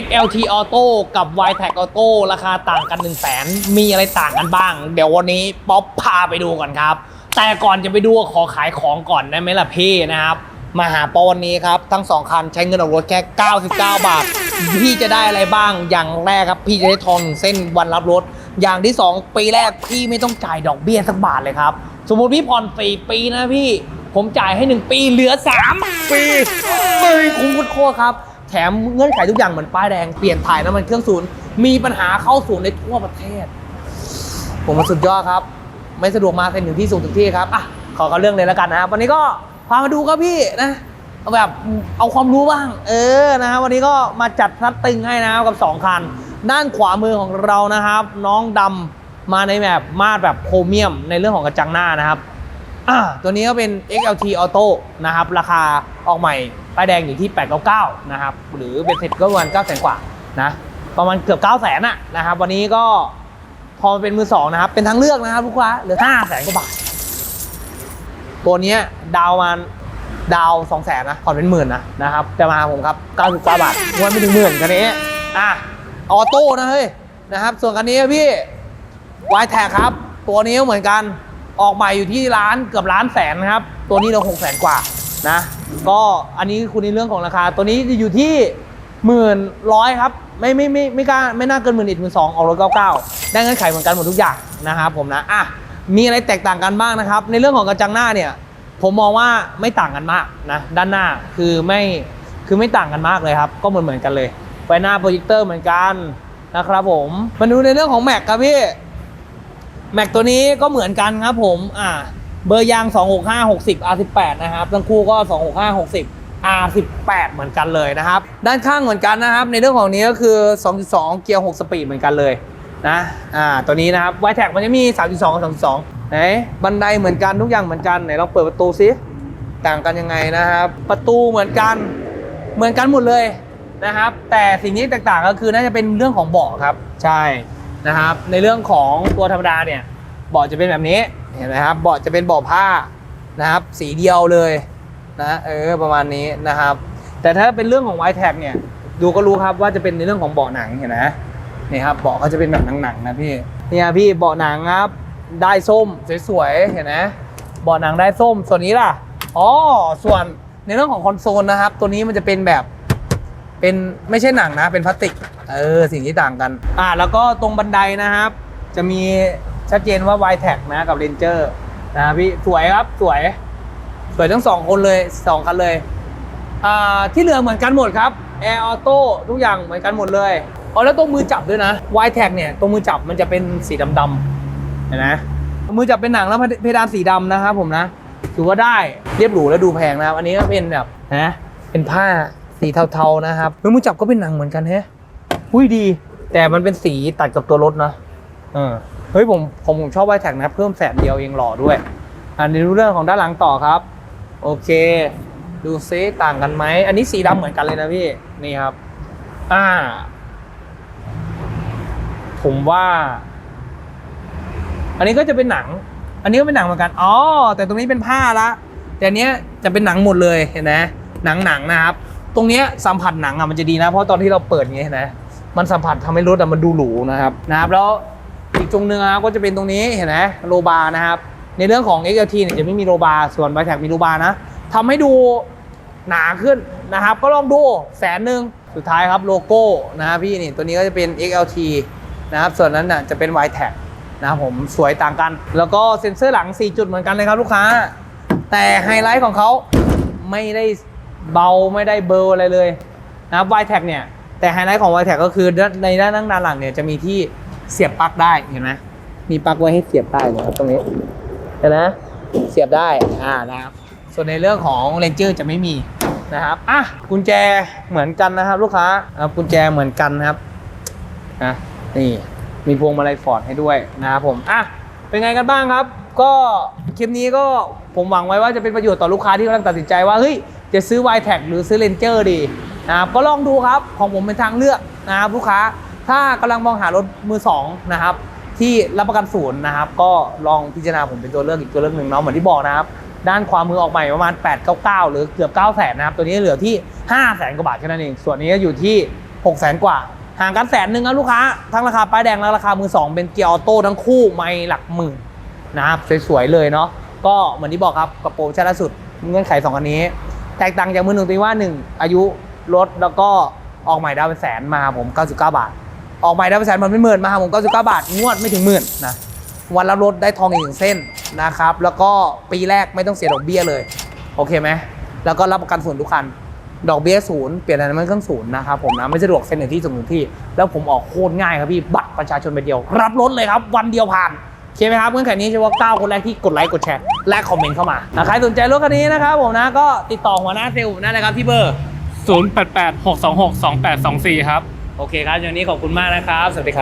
XLT Auto กับ y t a g Auto ราคาต่างกัน 1 0 0 0 0แสนมีอะไรต่างกันบ้าง เดี๋ยววันนี้ป๊อปพาไปดูก่อนครับ แต่ก่อนจะไปดูขอขายของก่อนได้ไหมล่ะพี่นะครับ มาหาปอวันนี้ครับ ทั้ง 2 คันใช้เงินออกรถแค่ 99 บาท พี่จะได้อะไรบ้างอย่างแรกครับ พี่จะได้ทองหนึ่งเส้นวันรับรถ อย่างที่ 2 ปีแรกพี่ไม่ต้องจ่ายดอกเบี้ยสักบาทเลยครับ สมมติพี่ผ่อน4ปีนะพี่ ผมจ่ายให้ 1 ปีเหลือ 3 ปีเฮ้ยคุ้มโคตรๆครับ แถมเงื่อนไขทุกอย่างเหมือนป้ายแดง เปลี่ยนถ่ายน้ำมันเครื่องศูนย์ มีปัญหาเข้าศูนย์ในทั่วประเทศ ผมมันสุดยอดครับ ไม่สะดวกมาเซ็นถึงที่สูงถึงที่ครับอะขอเขาเรื่องเลยแล้วกันนะครับวันนี้ก็พามาดูครับพี่นะเอาแบบเอาความรู้บ้าง เออนะครับวันนี้ก็มาจัดนัดตึงให้นะครับกับ 2 คัน ด้านขวามือของเรานะครับ น้องดำมาในแบบมาดแบบโครเมียมในเรื่องของกระจังหน้านะครับอ่าตัวนี้ก็เป็น XLT Auto นะครับ ราคาออกใหม่ ป้ายแดงอยู่ที่ 899 นะครับ หรือเบ็ดเสร็จก็ประมาณ9 0 0 0 0กว่านะ ประมาณเกือบ9 0 0 0 0 0อะนะครับ วันนี้ก็พอเป็นมือสองนะครับ เป็นทางเลือกนะครับลูกค้า เหลือ5 0 0 0 0 0กว่าบาท ตัวนี้ดาวมันดาว2 0 0 0 0นนะผ่อนเป็นหมื่นนะนะครับ จะมาผมครับ99บาทงวดไม่ถึงหมื่นคันนี้ อะ ออโต้นะเฮ้ย นะครับ ส่วนคันนี้พี่วายแท็กครับ ตัวนี้เหมือนกัน ออกใหม่อยู่ที่ร้านเกือบล้านแสนนะครับ ตัวนี้เราหกแสนกว่านะ ก็อันนี้คุณในเรื่องของราคา ตัวนี้จะอยู่ที่หมื่นร้อยครับ ไม่ไม่ไม่ไม่กล้าไม่น่าเกินหมื่นอีกหมื่นสองออกรถเก้าเก้าได้เงื่อนไขเหมือนกันหมดทุกอย่างนะครับผมนะอะมีอะไรแตกต่างกันบ้างนะครับ ในเรื่องของกระจังหน้าเนี่ย ผมมองว่าไม่ต่างกันมากนะด้านหน้าคือไม่คือไม่ต่างกันมากเลยครับ ก็เหมือนเหมือนกันเลยไฟหน้าโปรเจคเตอร์เหมือนกันนะครับผมมาดูในเรื่องของแม็กครับพี่แม็กตัวนี้ก็เหมือนกันครับผมอ่า เบอร์ยาง 265 60 R18 นะครับ ทั้งคู่ก็ 265 60 R18 เหมือนกันเลยนะครับ ด้านข้างเหมือนกันนะครับ ในเรื่องของนี้ก็คือ 2.2 เกียร์ 6 สปีดเหมือนกันเลยนะ อ่า ตัวนี้นะครับไวแท็กมันจะมี 3.2 กับ3.2ไหน บันไดเหมือนกันทุกอย่างเหมือนกัน ไหนลองเปิดประตูซิ ต่างกันยังไงนะครับ ประตูเหมือนกัน เหมือนกันหมดเลยนะครับ แต่สิ่งที่แตกต่างก็คือน่าจะเป็นเรื่องของเบาะครับ ใช่ นะครับ ในเรื่องของตัวธรรมดาเนี่ย เบาะจะเป็นแบบนี้ เห็นไหมครับเบาะจะเป็นเบาะผ้านะครับ สีเดียวเลยนะเออประมาณนี้นะครับ แต่ถ้าเป็นเรื่องของ y t a g เนี่ยดูก็รู้ครับว่าจะเป็นในเรื่องของเบาะหนังเห็นไหมนี่ครับเบาะก็จะเป็นแบบหนังๆนะพี่เนี่ยพี่เบาะหนังครับได้ส้มสวยๆเห็นไหมเบาะหนังได้ส้มส่วนนี้ล่ะอ๋อส่วนในเรื่องของคอนโซลนะครับ ตัวนี้มันจะเป็นแบบเป็นไม่ใช่หนังนะเป็นพลาสติกเออสิ่งที่ต่างกัน อ่าแล้วก็ตรงบันไดนะครับ จะมี ชัดเจนว่า y t a g นะกับ Ranger นะพี่สวยครับสวย สวยทั้งสองคนเลยสองคันเลยอ่าที่เหลือเหมือนกันหมดครับ Air Auto ทุกอย่างเหมือนกันหมดเลยอ๋อแล้วตรงมือจับด้วยนะ y t a g เนี่ยตรงมือจับมันจะเป็นสีดำๆเห็นไหมมือจับเป็นหนังแล้วเพดานสีดำนะครับผมนะถือว่าได้เรียบหรูและดูแพงนะครับ อันนี้ก็เป็นแบบนะเป็นผ้าสีเทาๆนะครับเฮ้ยมือจับก็เป็นหนังเหมือนกันแฮะหุ้ยดี แต่มันเป็นสีตัดกับตัวรถนะเออ เฮ้ยผมผมผมชอบไวแท็กนะเพิ่มแสนเดียวเองหล่อด้วย อันนี้รู้เรื่องของด้านหลังต่อครับ โอเค ดูซิต่างกันไหมอันนี้สีดำเหมือนกันเลยนะพี่นี่ครับ อ่า ผมว่า อันนี้ก็จะเป็นหนัง อันนี้ก็เป็นหนังเหมือนกันอ๋อแต่ตรงนี้เป็นผ้าละแต่อันเนี้ยจะเป็นหนังหมดเลยเห็นไหมหนังหนังนะครับ ตรงเนี้ยสัมผัสหนังอะมันจะดีนะ เพราะตอนที่เราเปิดอย่างเงี้ยเห็นไหมมันสัมผัสทำให้รถอะมันดูหรูนะครับนะครับแล้ว อีกตรงหนึงนะครับก็จะเป็นตรงนี้เห็นไหมโลบาร์นะครับ ในเรื่องของ XLT เนี่ยจะไม่มีโลบาร์ส่วน b บแท็กมีโลบาร์นะทำให้ดูหนาขึ้นนะครับ ก็ลองดูแสนหนึ่งสุดท้ายครับโลโก้นะครับพี่นี่ตัวนี้ก็จะเป็น XLT นะครับส่วนนั้นน่ะจะเป็น y t a g นะครับผมสวยต่างกัน แล้วก็เซ็นเซอร์หลัง 4 จุดเหมือนกันเลยครับลูกค้า แต่ไฮไลท์ของเขาไม่ได้เบาไม่ได้เบลออะไรเลยนะครับ y t a g เนี่ยแต่ไฮไลท์ของ y t a g ก็คือในด้านนั่งด้านหลังเนี่ยจะมีที่ เสียบปลั๊กได้เห็นไหมมีปลั๊กไว้ให้เสียบได้นะครับตรงนี้เห็นไหมเสียบได้อ่านะครับส่วนในเรื่องของ Ranger จะไม่มีนะครับอะกุญแจเหมือนกันนะครับ ลูกค้าอะกุญแจเหมือนกันนะครับนะนี่มีพวงมาลัยฟอร์ดให้ด้วยนะครับผมอะเป็นไงกันบ้างครับ ก็คลิปนี้ก็ผมหวังไว้ว่าจะเป็นประโยชน์ต่อลูกค้าที่กำลังตัดสินใจว่าเฮ้ยจะซื้อ y t a g หรือซื้อ Ranger ดีนะครับก็ลองดูครับของผมเป็นทางเลือกนะครับลูกค้า ถ้ากำลังมองหารถมือสองนะครับ ที่รับประกันศูนย์นะครับ ก็ลองพิจารณาผมเป็นตัวเลือกอีกตัวเลือกหนึ่งเนาะเหมือนที่บอกนะครับ ด้านขวามมือออกใหม่ประมาณ 8 9 9 หรือเกือบ 9 0 0 0 0นะครับ ตัวนี้เหลือที่ 5 0 0 0 0 0กว่าบาทแค่นั้นเอง ส่วนนี้ก็อยู่ที่หกแสนกว่า ห่างกันแสนหนึ่งครับลูกค้า ทั้งราคาป้ายแดงและราคามือสองเป็นเกียร์ออโต้ทั้งคู่ไม่หลักหมื่นนะครับสวยๆเลยเนาะก็เหมือนที่บอกครับกระโปรงชั้นล่าสุดเงื่อนไขสองอันนี้ แตกต่างจากมือหนึ่งตรงที่ว่าหนึ่งอายุรถแล้วก็ออกใหม่ดาวเป็นแสนมาผม 99 บาท ออกใหม่ดาวเป็นแสนมันเป็นหมื่นมาผม99บเก้าบาทงวดไม่ถึงหมื่นนะวันละรถได้ทองอีกหนึ่งเส้นนะครับ แล้วก็ปีแรกไม่ต้องเสียดอกเบี้ยเลย โอเคไหมแล้วก็รับประกันส่วนทุกคัน ดอกเบี้ยศูนย์เปลี่ยนอะไรมันเครื่องศูนย์นะครับผมนะไม่สะดวกเซ็นหนึ่งที่ส่งหนึ่งที่ แล้วผมออกโคตรง่ายครับพี่บัตรประชาชนใบเดียว รับรถเลยครับ วันเดียวผ่านโอเคไหมครับเงื่อนไขนี้เฉพาะ9คนแรกที่กดไลค์กดแชร์และคอมเมนต์เข้ามาใครสนใจรถคันนี้นะครับผมนะก็ติดต่อหัวหน้าเซลล์ผมได้เลยครับที่เบอร์ 0 8 8 6 2 6 2 8 2 4 ครับ โอเคครับอย่างนี้ขอบคุณมากนะครับ สวัสดีครับ